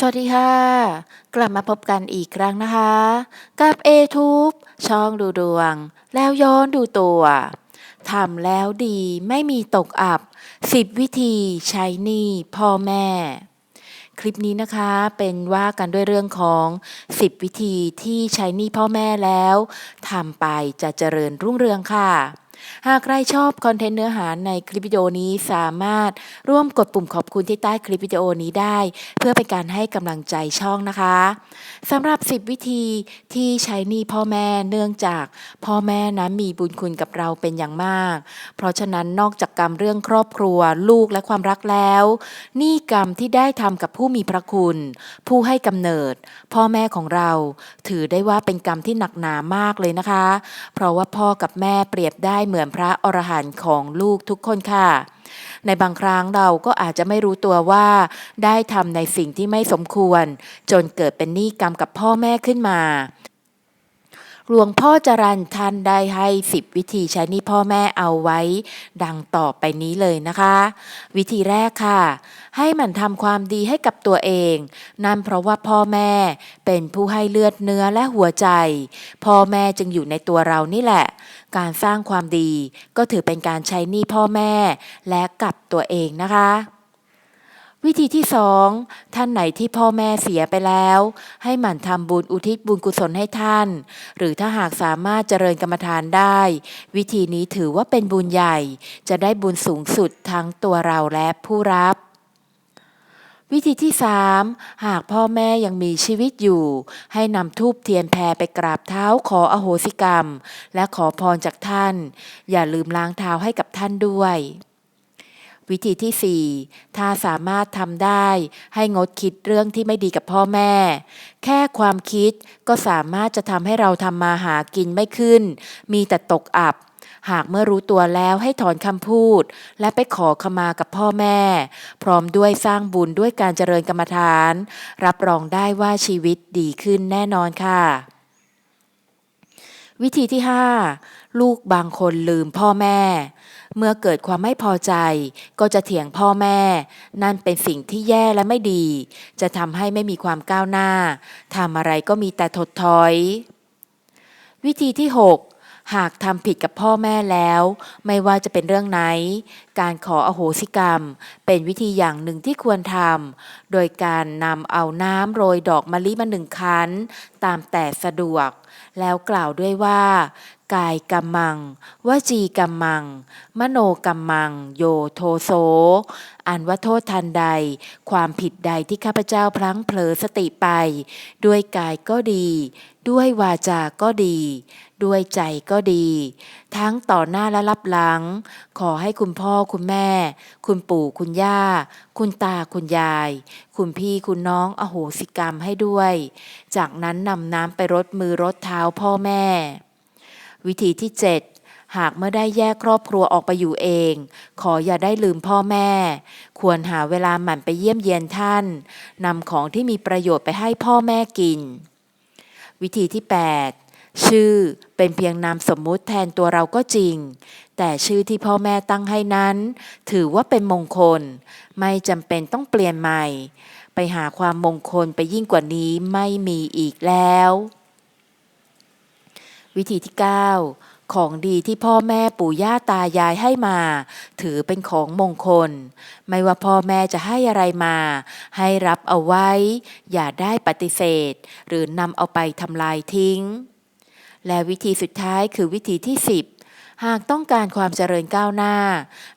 สวัสดีค่ะ กลับมาพบกันอีกครั้งนะคะ กับ a t u b e ช่องดูดวง แล้วย้อนดูตัวทำแล้วดีไม่มีตกอับ 10 วิธีใช้หนี้พ่อแม่ คลิปนี้นะคะเป็นว่ากันด้วยเรื่องของ 10 วิธีที่ใช้หนี้พ่อแม่แล้วทำไปจะเจริญรุ่งเรืองค่ะ หากใครชอบคอนเทนต์เนื้อหาในคลิปวิดีโอนี้สามารถร่วมกดปุ่มขอบคุณที่ใต้คลิปวิดีโอนี้ได้ เพื่อเป็นการให้กำลังใจช่องนะคะสำหรับ 10 วิธีที่ใช้หนี้พ่อแม่เนื่องจากพ่อแม่นั้นมีบุญคุณกับเราเป็นอย่างมาก เพราะฉะนั้นนอกจากกรรมเรื่องครอบครัว ลูกและความรักแล้วหนี้กรรมที่ได้ทำกับผู้มีพระคุณ ผู้ให้กำเนิด พ่อแม่ของเรา ถือได้ว่าเป็นกรรมที่หนักหนามากเลยนะคะ เพราะว่าพ่อกับแม่เปรียบได้เหมือนมือนพระอรหันต์ของลูกทุกคนค่ะ ในบางครั้งเราก็อาจจะไม่รู้ตัวว่า ได้ทำในสิ่งที่ไม่สมควร จนเกิดเป็นหนี้กรรมกับพ่อแม่ขึ้นมา หลวงพ่อจรันท่านได้ให้สิบวิธีใช้นี้พ่อแม่เอาไว้ ดังต่อไปนี้เลยนะคะ วิธีแรกค่ะ ให้มันทำความดีให้กับตัวเอง นั่นเพราะว่าพ่อแม่เป็นผู้ให้เลือดเนื้อและหัวใจ พ่อแม่จึงอยู่ในตัวเรานี่แหละ การสร้างความดีก็ถือเป็นการใช้นี้พ่อแม่และกับตัวเองนะคะ วิธีที่สองท่านไหนที่พ่อแม่เสียไปแล้ว ให้หมั่นทำบุญอุทิศบุญกุศลให้ท่าน หรือถ้าหากสามารถเจริญกรรมฐานได้ วิธีนี้ถือว่าเป็นบุญใหญ่ จะได้บุญสูงสุดทั้งตัวเราและผู้รับวิธีที่ 3 หากพ่อแม่ยังมีชีวิตอยู่ ให้นำทูบเทียนแพรไปกราบเท้าขออโหสิกรรม และขอพรจากท่าน อย่าลืมล้างเท้าให้กับท่านด้วย วิธีที่ 4 ถ้าสามารถทำได้ให้งดคิดเรื่องที่ไม่ดีกับพ่อแม่ แค่ความคิดก็สามารถจะทำให้เราทำมาหากินไม่ขึ้น มีแต่ตกอับ หากเมื่อรู้ตัวแล้วให้ถอนคำพูด และไปขอขมากับพ่อแม่ พร้อมด้วยสร้างบุญด้วยการเจริญกรรมฐาน รับรองได้ว่าชีวิตดีขึ้นแน่นอนค่ะวิธีที่ 5 ลูกบางคนลืมพ่อแม่ เมื่อเกิดความไม่พอใจ ก็จะเถียงพ่อแม่ นั่นเป็นสิ่งที่แย่และไม่ดี จะทำให้ไม่มีความก้าวหน้าทำอะไรก็มีแต่ถดถอย วิธีที่ 6หากทำผิดกับพ่อแม่แล้ว ไม่ว่าจะเป็นเรื่องไหน การขออโหสิกรรม เป็นวิธีอย่างหนึ่งที่ควรทำ โดยการนำเอาน้ำโรยดอกมะลิมาหนึ่งคันตามแต่สะดวก แล้วกล่าวด้วยว่า กายกัมมัง วจีกัมมัง มโนกัมมัง โยโทโสอันว่าโทษทันใด ความผิดใดที่ข้าพเจ้าพลั้งเผลอสติไป ด้วยกายก็ดี ด้วยวาจาก็ดี ด้วยใจก็ดี ทั้งต่อหน้าและรับหลัง ขอให้คุณพ่อคุณแม่ คุณปู่คุณย่า คุณตาคุณยาย คุณพี่คุณน้องอโหสิกรรมให้ด้วย จากนั้นนำน้ำไปรดมือรดเท้าพ่อแม่ วิธีที่ 7 หากเมื่อได้แยกครอบครัวออกไปอยู่เอง ขออย่าได้ลืมพ่อแม่ ควรหาเวลาหมั่นไปเยี่ยมเยียนท่านนำของที่มีประโยชน์ไปให้พ่อแม่กิน วิธีที่ 8 ชื่อเป็นเพียงนามสมมุติแทนตัวเราก็จริง แต่ชื่อที่พ่อแม่ตั้งให้นั้น ถือว่าเป็นมงคล ไม่จำเป็นต้องเปลี่ยนใหม่ ไปหาความมงคลไปยิ่งกว่านี้ไม่มีอีกแล้ว วิธีที่ 9 ของดีที่พ่อแม่ปู่ย่าตายายให้มา ถือเป็นของมงคล ไม่ว่าพ่อแม่จะให้อะไรมา ให้รับเอาไว้ อย่าได้ปฏิเสธ หรือนำเอาไปทำลายทิ้ง และวิธีสุดท้ายคือวิธีที่ 10 หากต้องการความเจริญก้าวหน้า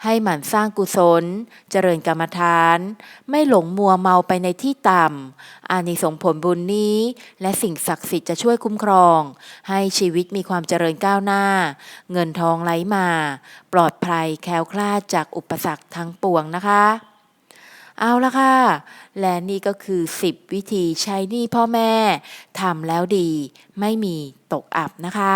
ให้หมั่นสร้างกุศล เจริญกรรมฐาน ไม่หลงมัวเมาไปในที่ต่ำอานิสงผลบุญนี้ และสิ่งศักดิ์สิทธิ์จะช่วยคุ้มครอง ให้ชีวิตมีความเจริญก้าวหน้า เงินทองไหลมา ปลอดภัยแคล้วคลาดจากอุปสรรคทั้งปวงนะคะ เอาละค่ะ และนี่ก็คือ 10 วิธีใช้หนี้พ่อแม่ทำแล้วดี ไม่มีตกอับนะคะ